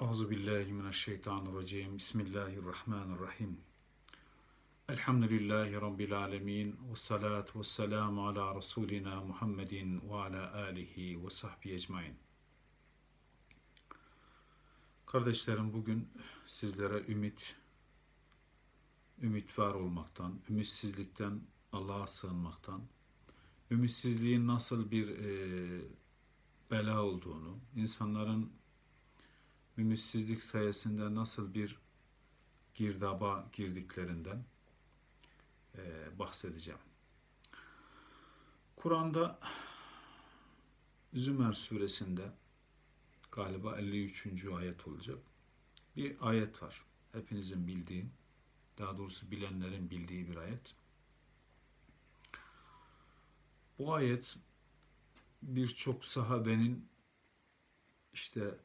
Euzu billahi mineşşeytanirracim. Bismillahirrahmanirrahim. Elhamdülillahi rabbil alamin ve salatu vesselam ala rasulina Muhammedin ve ala alihi ve sahbihi ecmaîn. Kardeşlerim bugün sizlere ümit ümit var olmaktan, ümitsizlikten Allah'a sığınmaktan, ümitsizliğin nasıl bir e, bela olduğunu, insanların ümitsizlik sayesinde nasıl bir girdaba girdiklerinden e, bahsedeceğim. Kur'an'da Zümer suresinde galiba 53. ayet olacak. Bir ayet var. Hepinizin bildiği, daha doğrusu bilenlerin bildiği bir ayet. Bu ayet birçok sahabenin işte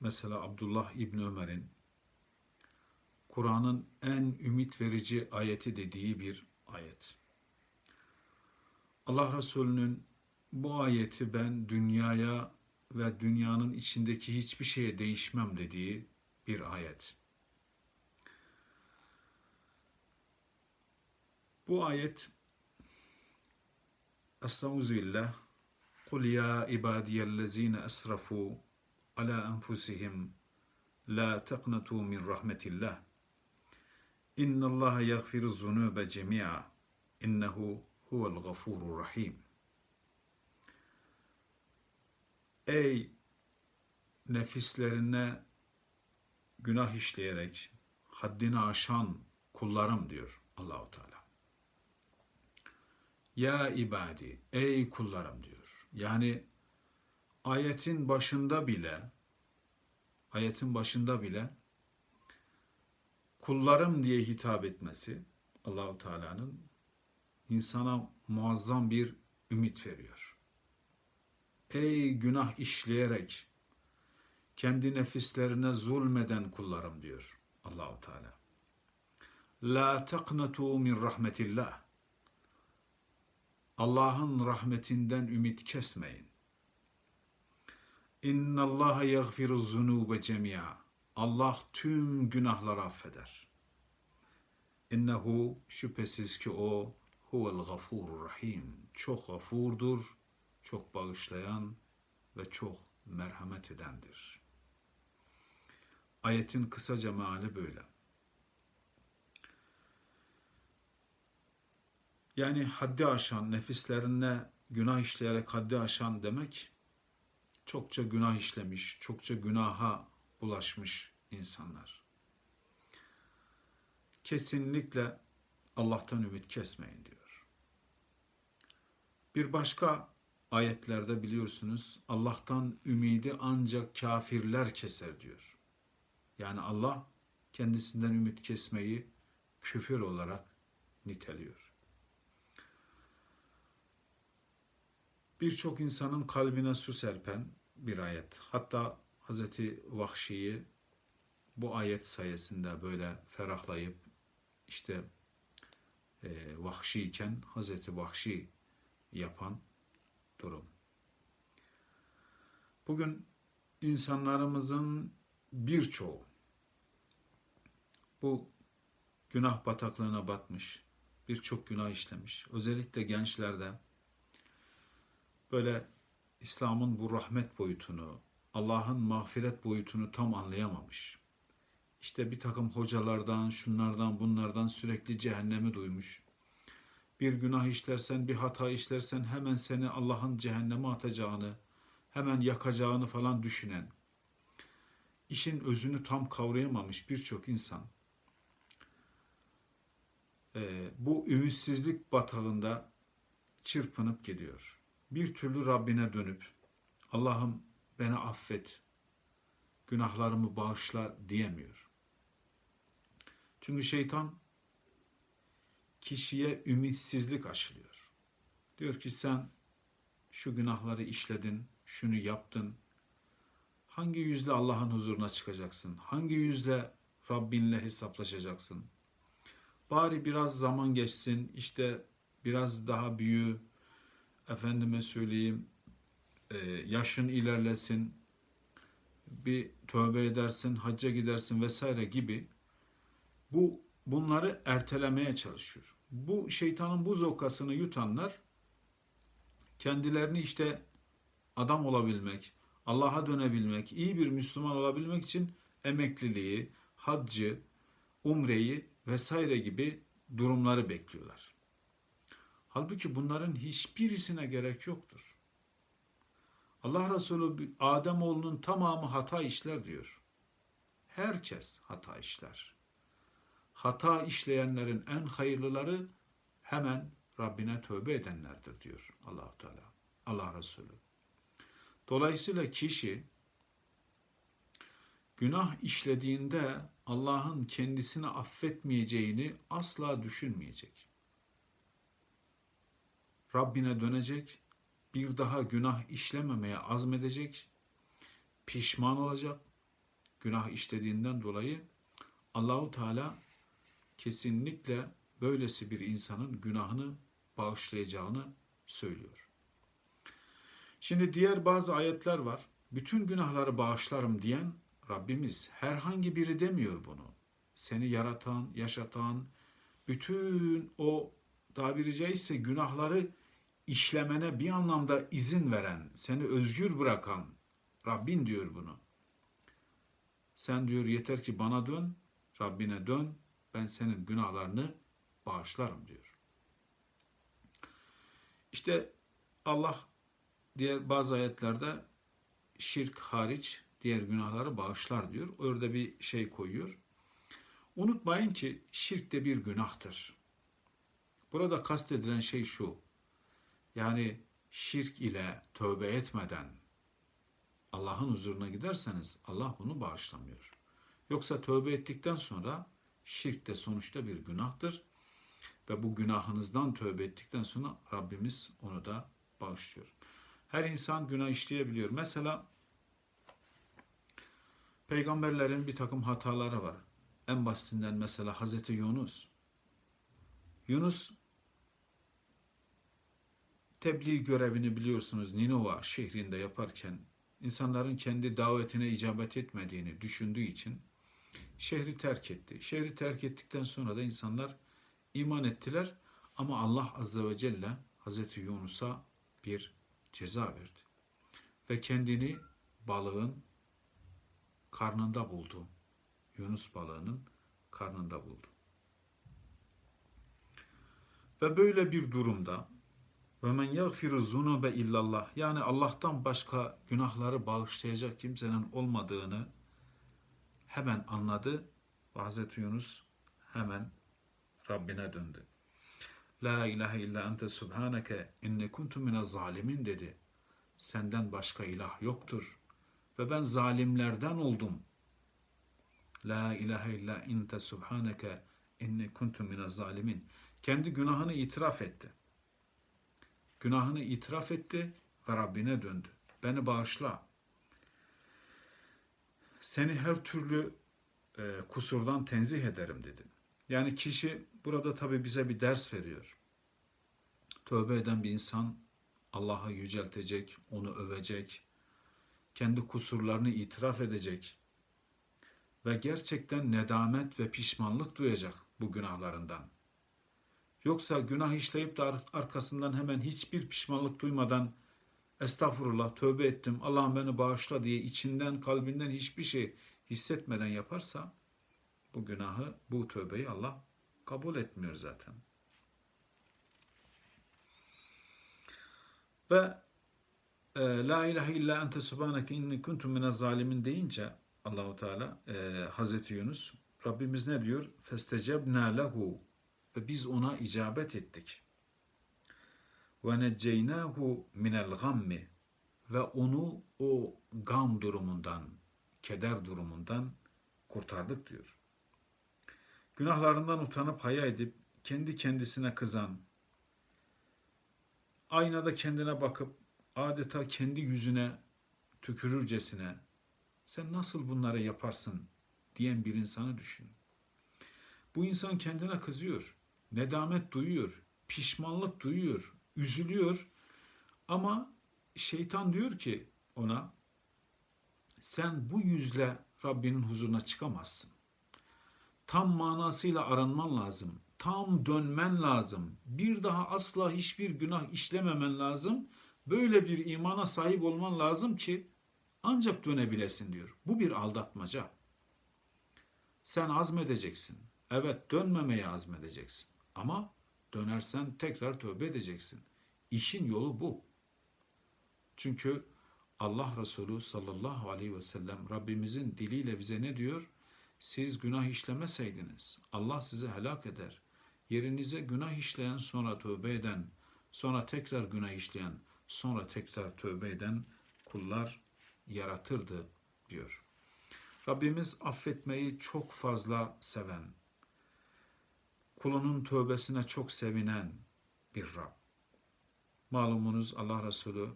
mesela Abdullah İbni Ömer'in Kur'an'ın en ümit verici ayeti dediği bir ayet. Allah Resulü'nün bu ayeti ben dünyaya ve dünyanın içindeki hiçbir şeye değişmem dediği bir ayet. Bu ayet Estağfirullah Kul ya ibadiyellezine esrafu ala enfusihim la taqnatu min rahmetillah. İnna Allah yaghfiru zunuba cemi'a. İnnehu huvel gafurur rahim. Ey nefislerine günah işleyerek haddini aşan kullarım diyor Allahu Teala. Ya ibadi, ey kullarım diyor. Yani ayetin başında bile ayetin başında bile kullarım diye hitap etmesi Allahu Teala'nın insana muazzam bir ümit veriyor. Ey günah işleyerek kendi nefislerine zulmeden kullarım diyor Allahu Teala. La taqnatu min rahmetillah. Allah'ın rahmetinden ümit kesmeyin. İnna Allah yaghfiru zunube cemia. Allah tüm günahları affeder. İnnehu şüphesiz ki o huvel gafurur rahim. Çok gafurdur, çok bağışlayan ve çok merhamet edendir. Ayetin kısaca meali böyle. Yani haddi aşan, nefislerine günah işleyerek haddi aşan demek, çokça günah işlemiş, çokça günaha bulaşmış insanlar. Kesinlikle Allah'tan ümit kesmeyin diyor. Bir başka ayetlerde biliyorsunuz Allah'tan ümidi ancak kafirler keser diyor. Yani Allah kendisinden ümit kesmeyi küfür olarak niteliyor. birçok insanın kalbine su serpen bir ayet. Hatta Hazreti Vahşi'yi bu ayet sayesinde böyle ferahlayıp işte e, vahşi iken Hazreti Vahşi yapan durum. Bugün insanlarımızın birçoğu bu günah bataklığına batmış, birçok günah işlemiş. Özellikle gençlerde böyle İslam'ın bu rahmet boyutunu, Allah'ın mağfiret boyutunu tam anlayamamış. İşte bir takım hocalardan, şunlardan, bunlardan sürekli cehennemi duymuş. Bir günah işlersen, bir hata işlersen hemen seni Allah'ın cehenneme atacağını, hemen yakacağını falan düşünen, işin özünü tam kavrayamamış birçok insan, bu ümitsizlik batağında çırpınıp gidiyor bir türlü Rabbine dönüp Allah'ım beni affet, günahlarımı bağışla diyemiyor. Çünkü şeytan kişiye ümitsizlik aşılıyor. Diyor ki sen şu günahları işledin, şunu yaptın. Hangi yüzle Allah'ın huzuruna çıkacaksın? Hangi yüzle Rabbinle hesaplaşacaksın? Bari biraz zaman geçsin, işte biraz daha büyü, efendime söyleyeyim e, yaşın ilerlesin, bir tövbe edersin, hacca gidersin vesaire gibi bu bunları ertelemeye çalışıyor. Bu şeytanın bu zokasını yutanlar kendilerini işte adam olabilmek, Allah'a dönebilmek, iyi bir Müslüman olabilmek için emekliliği, haccı, umreyi vesaire gibi durumları bekliyorlar. Halbuki bunların hiçbirisine gerek yoktur. Allah Resulü Adem oğlunun tamamı hata işler diyor. Herkes hata işler. Hata işleyenlerin en hayırlıları hemen Rabbine tövbe edenlerdir diyor allah Teala, Allah Resulü. Dolayısıyla kişi günah işlediğinde Allah'ın kendisini affetmeyeceğini asla düşünmeyecek. Rabbine dönecek, bir daha günah işlememeye azmedecek, pişman olacak. Günah işlediğinden dolayı Allahu Teala kesinlikle böylesi bir insanın günahını bağışlayacağını söylüyor. Şimdi diğer bazı ayetler var. Bütün günahları bağışlarım diyen Rabbimiz herhangi biri demiyor bunu. Seni yaratan, yaşatan, bütün o tabiri caizse günahları işlemene bir anlamda izin veren, seni özgür bırakan Rabbin diyor bunu. Sen diyor yeter ki bana dön, Rabbine dön, ben senin günahlarını bağışlarım diyor. İşte Allah diğer bazı ayetlerde şirk hariç diğer günahları bağışlar diyor. Orada bir şey koyuyor. Unutmayın ki şirk de bir günahtır. Burada kastedilen şey şu. Yani şirk ile tövbe etmeden Allah'ın huzuruna giderseniz Allah bunu bağışlamıyor. Yoksa tövbe ettikten sonra şirk de sonuçta bir günahtır. Ve bu günahınızdan tövbe ettikten sonra Rabbimiz onu da bağışlıyor. Her insan günah işleyebiliyor. Mesela peygamberlerin bir takım hataları var. En basitinden mesela Hazreti Yunus. Yunus tebliğ görevini biliyorsunuz Ninova şehrinde yaparken insanların kendi davetine icabet etmediğini düşündüğü için şehri terk etti. Şehri terk ettikten sonra da insanlar iman ettiler ama Allah Azze ve Celle Hazreti Yunus'a bir ceza verdi. Ve kendini balığın karnında buldu. Yunus balığının karnında buldu. Ve böyle bir durumda ve men yagfiru zunube illallah yani Allah'tan başka günahları bağışlayacak kimsenin olmadığını hemen anladı Hazreti Yunus hemen Rabbine döndü. La ilahe illa ente subhaneke inni kuntu mine zalimin dedi. Senden başka ilah yoktur ve ben zalimlerden oldum. La ilahe illa ente subhaneke inni kuntu mine zalimin. Kendi günahını itiraf etti. Günahını itiraf etti ve Rabbine döndü. Beni bağışla. Seni her türlü e, kusurdan tenzih ederim dedi. Yani kişi burada tabi bize bir ders veriyor. Tövbe eden bir insan Allah'ı yüceltecek, onu övecek, kendi kusurlarını itiraf edecek ve gerçekten nedamet ve pişmanlık duyacak bu günahlarından. Yoksa günah işleyip de arkasından hemen hiçbir pişmanlık duymadan estağfurullah tövbe ettim Allah'ım beni bağışla diye içinden kalbinden hiçbir şey hissetmeden yaparsa bu günahı bu tövbeyi Allah kabul etmiyor zaten. Ve e, La ilahe illa ente subhaneke inni kuntum mine zalimin deyince Allahu Teala e, Hazreti Yunus Rabbimiz ne diyor? Festecebna lehu ve biz ona icabet ettik. Ve necceynahu minel gammi ve onu o gam durumundan, keder durumundan kurtardık diyor. Günahlarından utanıp haya edip kendi kendisine kızan, aynada kendine bakıp adeta kendi yüzüne tükürürcesine sen nasıl bunları yaparsın diyen bir insanı düşün. Bu insan kendine kızıyor, nedamet duyuyor, pişmanlık duyuyor, üzülüyor ama şeytan diyor ki ona Sen bu yüzle Rabbinin huzuruna çıkamazsın. Tam manasıyla aranman lazım. Tam dönmen lazım. Bir daha asla hiçbir günah işlememen lazım. Böyle bir imana sahip olman lazım ki ancak dönebilesin diyor. Bu bir aldatmaca. Sen azmedeceksin. Evet dönmemeye azmedeceksin. Ama dönersen tekrar tövbe edeceksin. İşin yolu bu. Çünkü Allah Resulü sallallahu aleyhi ve sellem Rabbimizin diliyle bize ne diyor? Siz günah işlemeseydiniz Allah sizi helak eder. Yerinize günah işleyen sonra tövbe eden, sonra tekrar günah işleyen, sonra tekrar tövbe eden kullar yaratırdı diyor. Rabbimiz affetmeyi çok fazla seven, kulunun tövbesine çok sevinen bir Rab. Malumunuz Allah Resulü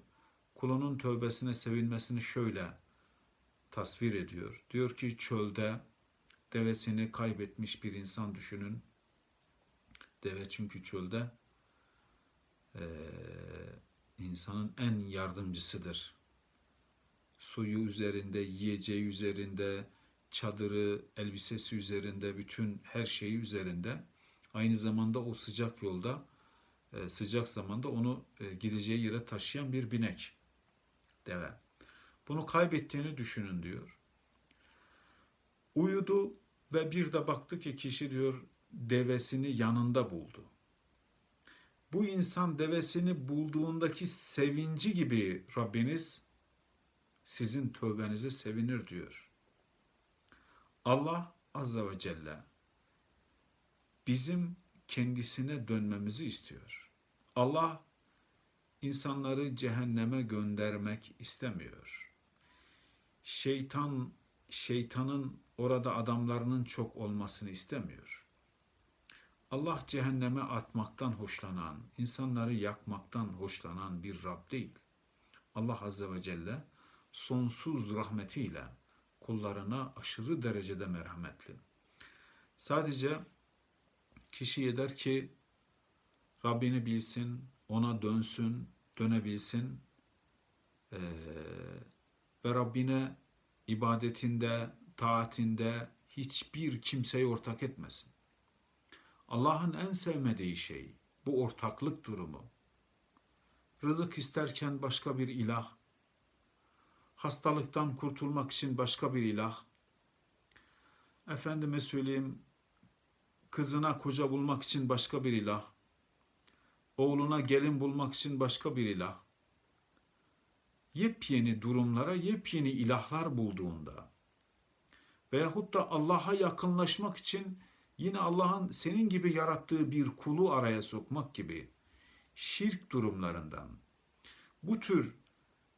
kulunun tövbesine sevinmesini şöyle tasvir ediyor. Diyor ki çölde devesini kaybetmiş bir insan düşünün. Deve çünkü çölde e, insanın en yardımcısıdır. Suyu üzerinde, yiyeceği üzerinde, çadırı, elbisesi üzerinde, bütün her şeyi üzerinde. Aynı zamanda o sıcak yolda, e, sıcak zamanda onu e, gideceği yere taşıyan bir binek deve. Bunu kaybettiğini düşünün diyor. Uyudu ve bir de baktı ki kişi diyor devesini yanında buldu. Bu insan devesini bulduğundaki sevinci gibi Rabbiniz sizin tövbenize sevinir diyor. Allah Azze ve Celle bizim kendisine dönmemizi istiyor. Allah insanları cehenneme göndermek istemiyor. Şeytan şeytanın orada adamlarının çok olmasını istemiyor. Allah cehenneme atmaktan hoşlanan, insanları yakmaktan hoşlanan bir Rab değil. Allah Azze ve Celle sonsuz rahmetiyle kullarına aşırı derecede merhametli. Sadece kişi eder ki Rabbini bilsin, ona dönsün, dönebilsin ee, ve Rabbine ibadetinde, taatinde hiçbir kimseyi ortak etmesin. Allah'ın en sevmediği şey bu ortaklık durumu. Rızık isterken başka bir ilah, hastalıktan kurtulmak için başka bir ilah, efendime söyleyeyim kızına koca bulmak için başka bir ilah, oğluna gelin bulmak için başka bir ilah, yepyeni durumlara yepyeni ilahlar bulduğunda veyahut da Allah'a yakınlaşmak için yine Allah'ın senin gibi yarattığı bir kulu araya sokmak gibi şirk durumlarından bu tür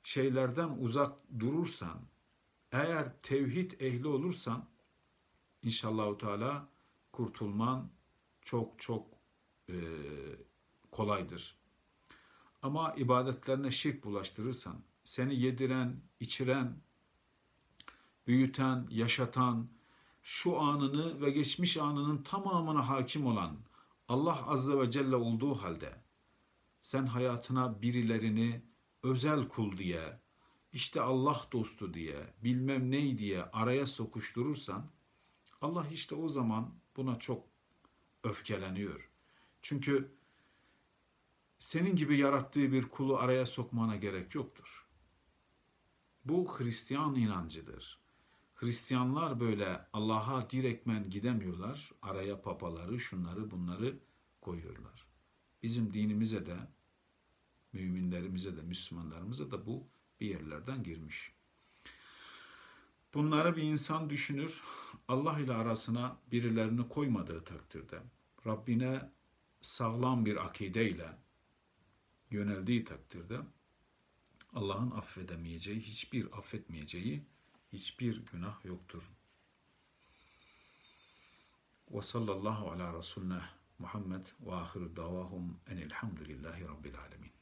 şeylerden uzak durursan eğer tevhid ehli olursan inşallah Teala kurtulman çok çok e, kolaydır. Ama ibadetlerine şirk bulaştırırsan, seni yediren, içiren, büyüten, yaşatan, şu anını ve geçmiş anının tamamına hakim olan Allah Azze ve Celle olduğu halde sen hayatına birilerini özel kul diye, işte Allah dostu diye, bilmem ney diye araya sokuşturursan Allah işte o zaman buna çok öfkeleniyor. Çünkü senin gibi yarattığı bir kulu araya sokmana gerek yoktur. Bu Hristiyan inancıdır. Hristiyanlar böyle Allah'a direktmen gidemiyorlar. Araya papaları, şunları, bunları koyuyorlar. Bizim dinimize de, müminlerimize de, Müslümanlarımıza da bu bir yerlerden girmiş. Bunları bir insan düşünür, Allah ile arasına birilerini koymadığı takdirde, Rabbine sağlam bir akideyle yöneldiği takdirde Allah'ın affedemeyeceği, hiçbir affetmeyeceği hiçbir günah yoktur. Ve sallallahu ala Resulüne Muhammed ve ahiru davahum enilhamdülillahi rabbil alemin.